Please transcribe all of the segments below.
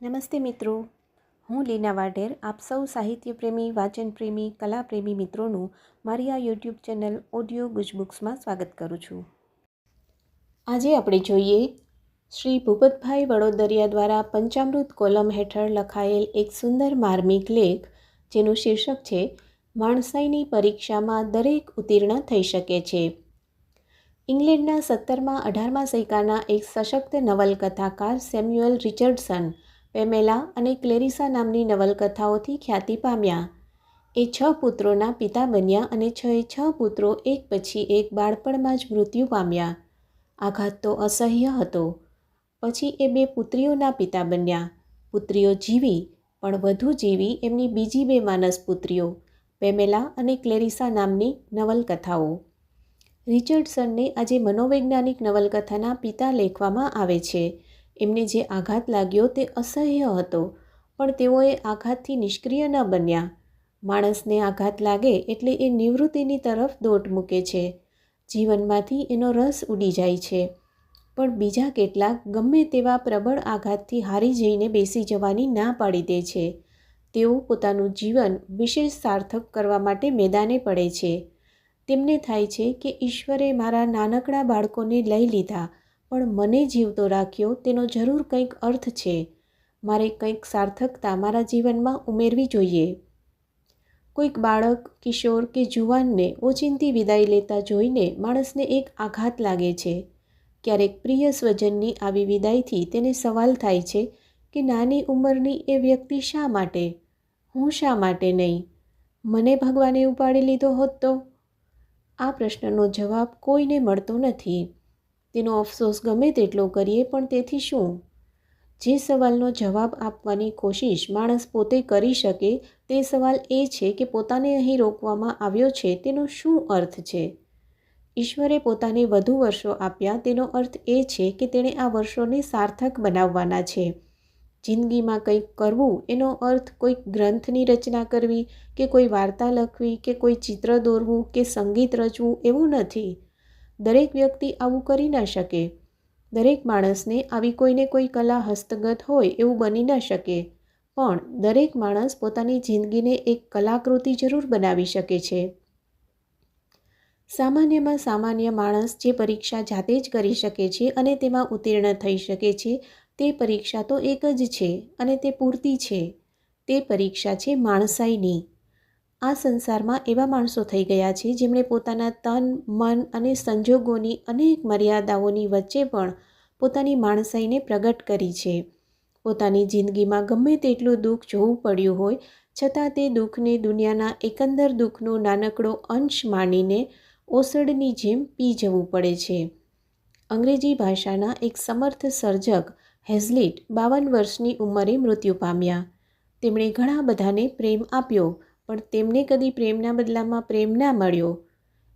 નમસ્તે મિત્રો. હું લીના વાઢેર, આપ સૌ સાહિત્ય પ્રેમી વાચન પ્રેમી કલા પ્રેમી મિત્રોનું મારી આ યુટ્યુબ ચેનલ ઓડિયો ગુજબુક્સમાં સ્વાગત કરું છું. આજે આપણે જોઈએ શ્રી ભૂપતભાઈ વડોદરિયા દ્વારા પંચામૃત કોલમ હેઠળ લખાયેલ એક સુંદર માર્મિક લેખ, જેનું શીર્ષક છે, માણસાઈની પરીક્ષામાં દરેક ઉત્તીર્ણ થઈ શકે છે. ઇંગ્લેન્ડના સત્તરમાં અઢારમા સૈકાના એક સશક્ત નવલકથાકાર સેમ્યુઅલ રિચર્ડસન પેમેલા અને ક્લેરિસા નામની નવલકથાઓથી ખ્યાતિ પામ્યા. એ છ પુત્રોના પિતા બન્યા અને છ એ છ પુત્રો એક પછી એક બાળપણમાં જ મૃત્યુ પામ્યા. આઘાત તો અસહ્ય હતો. પછી એ બે પુત્રીઓના પિતા બન્યા. પુત્રીઓ જીવી, પણ વધુ જીવી એમની બીજી બે માનસ પુત્રીઓ, પેમેલા અને ક્લેરિસા નામની નવલકથાઓ. રિચર્ડસનને આજે મનોવૈજ્ઞાનિક નવલકથાના પિતા લેખવામાં આવે છે. એમને જે આઘાત લાગ્યો તે અસહ્ય હતો, પણ તેઓએ આઘાતથી નિષ્ક્રિય ન બન્યા. માણસને આઘાત લાગે એટલે એ નિવૃત્તિની તરફ દોટ મૂકે છે. જીવનમાંથી એનો રસ ઉડી જાય છે. પણ બીજા કેટલાક ગમે તેવા પ્રબળ આઘાતથી હારી જઈને બેસી જવાની ના પાડી દે છે. તેઓ પોતાનું જીવન વિશેષ સાર્થક કરવા માટે મેદાને પડે છે. તેમને થાય છે કે ઈશ્વરે મારા નાનકડા બાળકોને લઈ લીધા પણ મને જીવતો રાખ્યો તેનો જરૂર કંઈક અર્થ છે. મારે કંઈક સાર્થકતા મારા જીવનમાં ઉમેરવી જોઈએ. કોઈક બાળક, કિશોર કે જુવાનને ઓચિંતી વિદાય લેતા જોઈને માણસને એક આઘાત લાગે છે. ક્યારેક પ્રિય સ્વજનની આવી વિદાયથી તેને સવાલ થાય છે કે નાની ઉંમરની એ વ્યક્તિ શા માટે? હું શા માટે નહીં? મને ભગવાને ઉપાડી લીધો હોત તો? આ પ્રશ્નનો જવાબ કોઈને મળતો નથી. તેનો અફસોસ ગમે તેટલો કરીએ, પણ તેથી શું? જે સવાલનો જવાબ આપવાની કોશિશ માણસ પોતે કરી શકે તે સવાલ એ છે કે પોતાને અહીં રોકવામાં આવ્યો છે તેનો શું અર્થ છે? ઈશ્વરે પોતાને વધુ વર્ષો આપ્યા તેનો અર્થ એ છે કે તેણે આ વર્ષોને સાર્થક બનાવવાના છે. જિંદગીમાં કંઈક કરવું એનો અર્થ કોઈક ગ્રંથની રચના કરવી કે કોઈ વાર્તા લખવી કે કોઈ ચિત્ર દોરવું કે સંગીત રચવું એવું નથી. દરેક વ્યક્તિ આવું કરી ન શકે. દરેક માણસને આવી કોઈને કોઈ કલા હસ્તગત હોય એવું બની ન શકે. પણ દરેક માણસ પોતાની જિંદગીને એક કલાકૃતિ જરૂર બનાવી શકે છે. સામાન્યમાં સામાન્ય માણસ જે પરીક્ષા જાતે જ કરી શકે છે અને તેમાં ઉત્તીર્ણ થઈ શકે છે, તે પરીક્ષા તો એક જ છે અને તે પૂરતી છે. તે પરીક્ષા છે માણસાઈની. આ સંસારમાં એવા માણસો થઈ ગયા છે જેમણે પોતાના તન, મન અને સંજોગોની અનેક મર્યાદાઓની વચ્ચે પણ પોતાની માણસાઈને પ્રગટ કરી છે. પોતાની જિંદગીમાં ગમે તેટલું દુઃખ જોવું પડ્યું હોય, છતાં તે દુઃખને દુનિયાના એકંદર દુઃખનો નાનકડો અંશ માનીને ઓસડની જેમ પી જવું પડે છે. અંગ્રેજી ભાષાના એક સમર્થ સર્જક હેઝલિટ બાવન વર્ષની ઉંમરે મૃત્યુ પામ્યા. તેમણે ઘણા બધાને પ્રેમ આપ્યો. પણ તેમને કદી પ્રેમના બદલામાં પ્રેમ ના મળ્યો.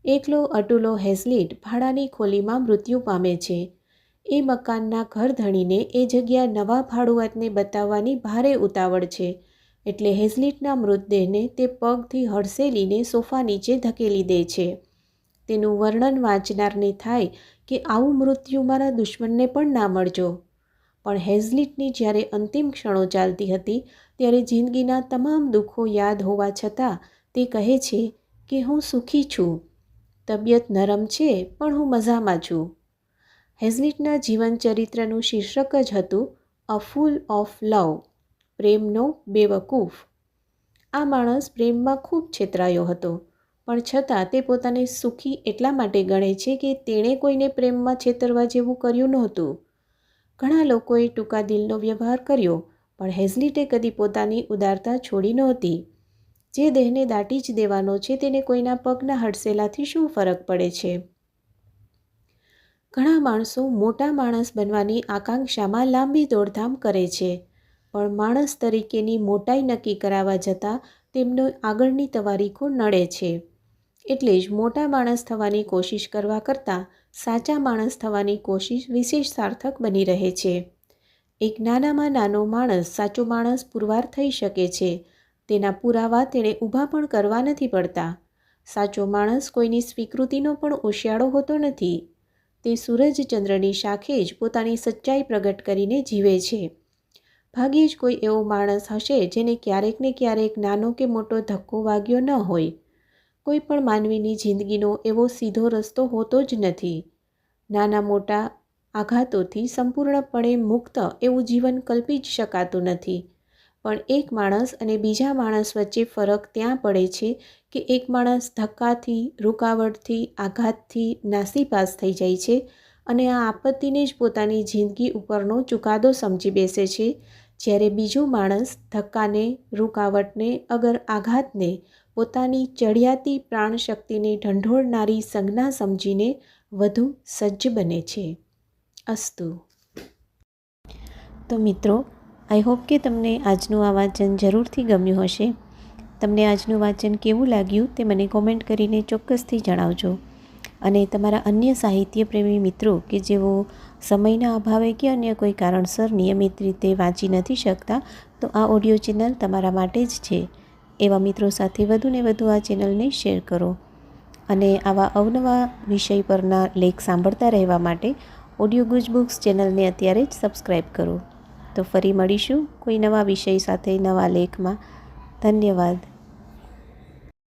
એકલો અટુલો હેઝલિટ ભાડાની ખોલીમાં મૃત્યુ પામે છે. એ મકાનના ઘર ધણીને એ જગ્યા નવા ભાડુઆતને બતાવવાની ભારે ઉતાવળ છે. એટલે હેઝલિટના મૃતદેહને તે પગથી હડસેલીને સોફા નીચે ધકેલી દે છે. તેનું વર્ણન વાંચનારને થાય કે આવું મૃત્યુ મારા દુશ્મનને પણ ના મળજો. પણ હેઝલિટની જ્યારે અંતિમ ક્ષણો ચાલતી હતી, ત્યારે જિંદગીના તમામ દુઃખો યાદ હોવા છતાં તે કહે છે કે હું સુખી છું, તબિયત નરમ છે, પણ હું મજામાં છું. હેઝલિટના જીવન ચરિત્રનું શીર્ષક જ હતું, અ ફૂલ ઓફ લવ પ્રેમનો બેવકૂફ. આ માણસ પ્રેમમાં ખૂબ છેતરાયો હતો, પણ છતાં તે પોતાને સુખી એટલા માટે ગણે છે કે તેણે કોઈને પ્રેમમાં છેતરવા જેવું કર્યું નહોતું. ઘણા લોકોએ ટૂંકા દિલનો વ્યવહાર કર્યો, પણ હેઝલિટે કદી પોતાની ઉદારતા છોડી નહોતી. જે દેહને દાટી જ દેવાનો છે તેને કોઈના પગના હડસેલાથી શું ફરક પડે છે? ઘણા માણસો મોટા માણસ બનવાની આકાંક્ષામાં લાંબી દોડધામ કરે છે, પણ માણસ તરીકેની મોટાઈ નક્કી કરાવવા જતાં તેમનો આગળની તવારીખો નડે છે. એટલે જ મોટા માણસ થવાની કોશિશ કરવા કરતાં સાચા માણસ થવાની કોશિશ વિશેષ સાર્થક બની રહે છે. એક નાનામાં નાનો માણસ સાચો માણસ પુરવાર થઈ શકે છે. તેના પુરાવા તેણે ઊભા પણ કરવા નથી પડતા. સાચો માણસ કોઈની સ્વીકૃતિનો પણ ઓશિયાળો હોતો નથી. તે સૂરજચંદ્રની શાખે જ પોતાની સચ્ચાઈ પ્રગટ કરીને જીવે છે. ભાગ્યે જ કોઈ એવો માણસ હશે જેને ક્યારેક ને ક્યારેક નાનો કે મોટો ધક્કો વાગ્યો ન હોય. કોઈ પણ માનવીની જિંદગીનો એવો સીધો રસ્તો હોતો જ નથી. નાના મોટા આઘાતોથી સંપૂર્ણપણે મુક્ત એવું જીવન કલ્પી જ શકાતું નથી. પણ એક માણસ અને બીજા માણસ વચ્ચે ફરક ત્યાં પડે છે કે એક માણસ ધક્કાથી, રૂકાવટથી, આઘાતથી નાસીપાસ થઈ જાય છે અને આ આપત્તિને જ પોતાની જિંદગી ઉપરનો ચુકાદો સમજી બેસે છે. જ્યારે બીજો માણસ ધક્કાને, રૂકાવટને, અગર આઘાતને પોતાની ચડિયાતી પ્રાણશક્તિને ઢંઢોળનારી સંજ્ઞા સમજીને વધુ સજ્જ બને છે. અસ્તુ. તો મિત્રો, આઈ હોપ કે તમને આજનું આ વાંચન જરૂરથી ગમ્યું હશે. તમને આજનું વાંચન કેવું લાગ્યું તે મને કોમેન્ટ કરીને ચોક્કસથી જણાવજો. અને તમારા અન્ય સાહિત્ય પ્રેમી મિત્રો કે જેઓ સમયના અભાવે કે અન્ય કોઈ કારણસર નિયમિત રીતે વાંચી નથી શકતા, તો આ ઓડિયો ચેનલ તમારા માટે જ છે. એવા મિત્રો સાથે વધુને વધુ આ ચેનલને શેર કરો અને આવા અવનવા વિષય પરના લેખ સાંભળતા રહેવા માટે ઓડિયો ગુજ બુક્સ ચેનલને અત્યારે જ સબસ્ક્રાઈબ કરો. તો ફરી મળીશું કોઈ નવા વિષય સાથે નવા લેખમાં. ધન્યવાદ.